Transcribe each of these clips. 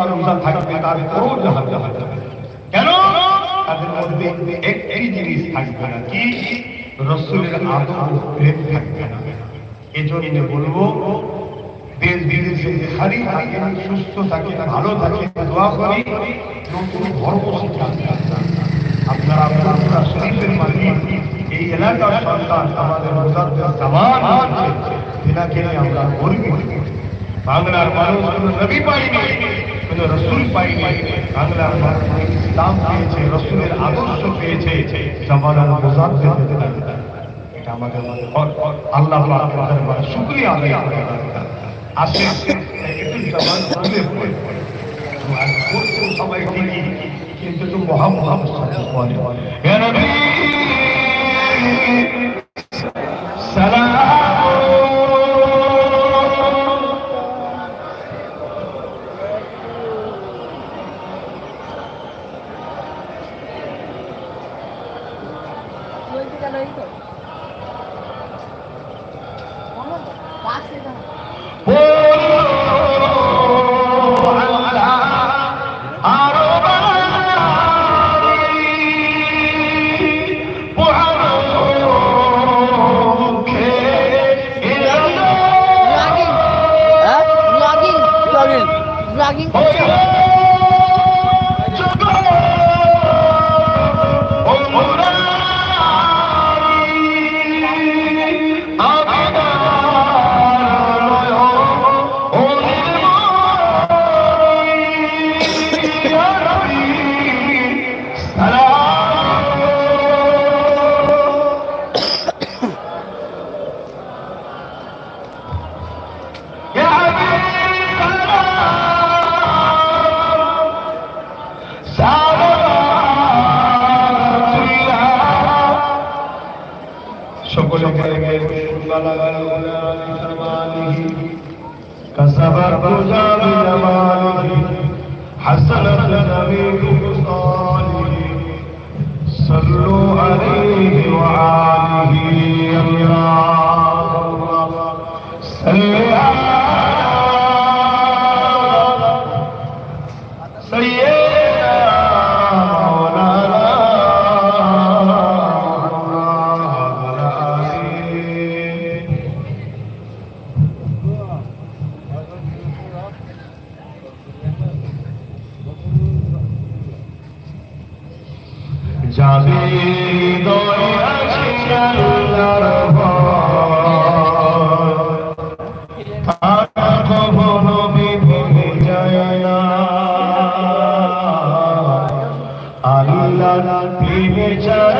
রোজা থাকবে আপনারা শরীফের মালিক এই এলাকার সন্তান আমাদের আমরা বাংলার মানুষ নবী পাইনি কোনো রসুল পাইনি। বাংলার ইসলাম পেয়েছে, রসুলের আদর্শ পেয়েছে, জামানার মুজাদ্দেদ এটা আমাদের আল্লাহ শুকরিয়া দরকার আসে একটু জবান খুলে পড়ে। সবাই ঠিকই, কিন্তু একটু মহা মহা বলে নবী! সালাম! গেল এই তো। বলো তো, সকলে كسبت رجا بجماله حسنت جميع خصاله صلوا عليه وآله يا الله صل على سيدنا যাবে হৃদয় আল্লাহর ভয় কখনো বিভেঙে যায় না। আল্লাহ প্রেমে চাই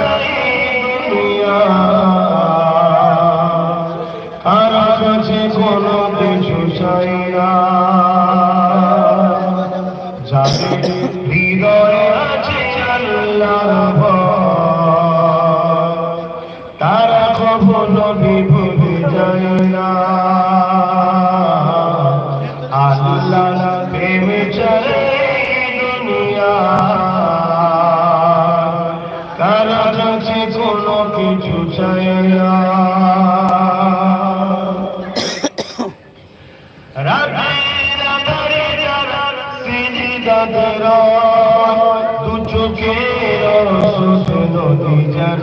কিছু চাই না। রাতের আধারে যারা সিজদাতে রয়, দু চোখের অশ্রুতে নদী যেন